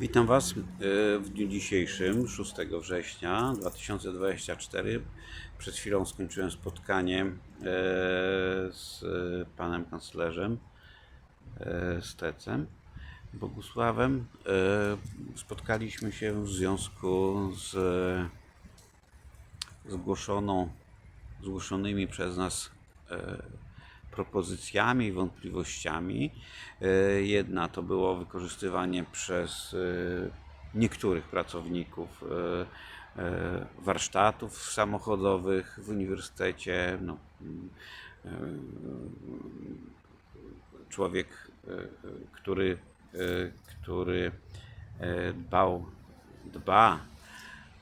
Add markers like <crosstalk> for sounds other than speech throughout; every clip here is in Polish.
Witam Was e, w dniu dzisiejszym, 6 września 2024. Przed chwilą skończyłem spotkanie e, z panem kanclerzem e, Stecem, Bogusławem. Spotkaliśmy się w związku z zgłoszoną, zgłoszonymi przez nas propozycjami i wątpliwościami. E, Jedna to było wykorzystywanie przez e, niektórych pracowników e, warsztatów samochodowych w uniwersytecie. No, człowiek, który, który dbał, dba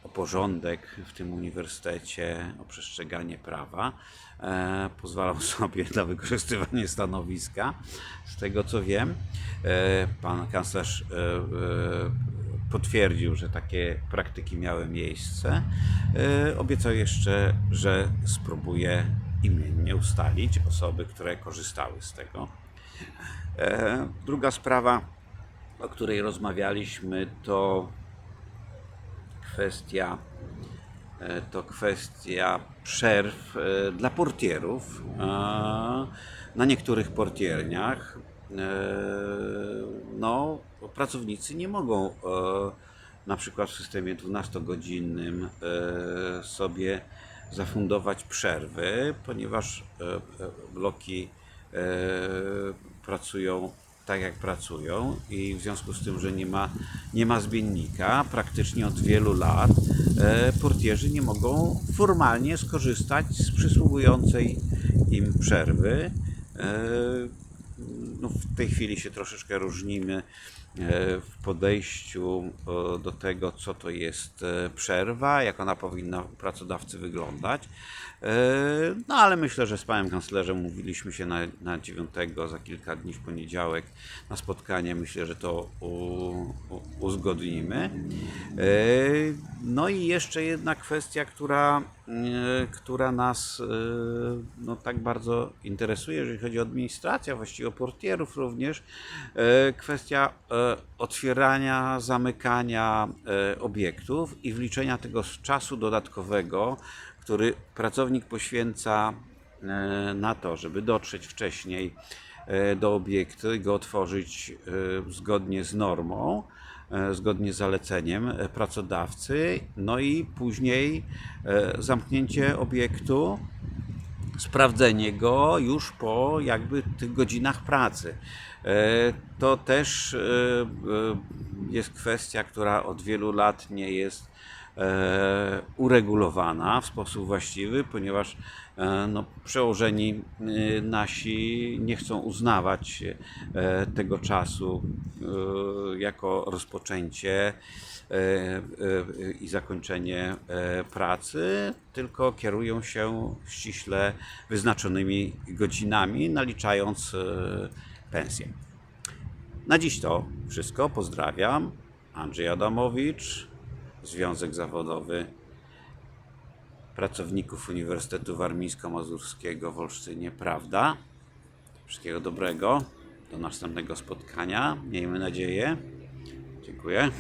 o porządek w tym uniwersytecie, o przestrzeganie prawa, e, pozwalał <laughs> sobie na wykorzystywanie stanowiska. Z tego co wiem, e, pan kanclerz e, potwierdził, że takie praktyki miały miejsce. Obiecał jeszcze, że spróbuje imiennie ustalić osoby, które korzystały z tego. Druga sprawa, o której rozmawialiśmy, to kwestia e, to kwestia przerw e, dla portierów na niektórych portierniach. E, No, pracownicy nie mogą na przykład w systemie 12-godzinnym e, sobie zafundować przerwy, ponieważ bloki pracują tak jak pracują i w związku z tym, że nie ma, nie ma zmiennika, praktycznie od wielu lat e, portierzy nie mogą formalnie skorzystać z przysługującej im przerwy. E, no, w tej chwili się troszeczkę różnimy w podejściu e, do tego, co to jest e, przerwa, jak ona powinna u pracodawcy wyglądać. E, No ale myślę, że z panem kanclerzem mówiliśmy się na, na 9 za kilka dni w poniedziałek na spotkanie. Myślę, że to u, u, uzgodnimy. E, No i jeszcze jedna kwestia, która, e, która nas e, no, tak bardzo interesuje, jeżeli chodzi o administrację, właściwie o portierów również. E, Kwestia e, otwierania, zamykania e, obiektów i wliczenia tego czasu dodatkowego, który pracownik poświęca e, na to, żeby dotrzeć wcześniej e, do obiektu i go otworzyć zgodnie z normą, zgodnie z zaleceniem pracodawcy, no i później zamknięcie obiektu sprawdzenie go już po jakby tych godzinach pracy. E, To też e, e, jest kwestia, która od wielu lat nie jest uregulowana w sposób właściwy, ponieważ no, przełożeni nasi nie chcą uznawać tego czasu jako rozpoczęcie i zakończenie e, pracy, tylko kierują się ściśle wyznaczonymi godzinami, naliczając e, pensję. Na dziś to wszystko. Pozdrawiam. Andrzej Adamowicz, Związek Zawodowy Pracowników Uniwersytetu Warmińsko-Mazurskiego w Olsztynie Prawda. Wszystkiego dobrego. Do następnego spotkania. Miejmy nadzieję. Dziękuję.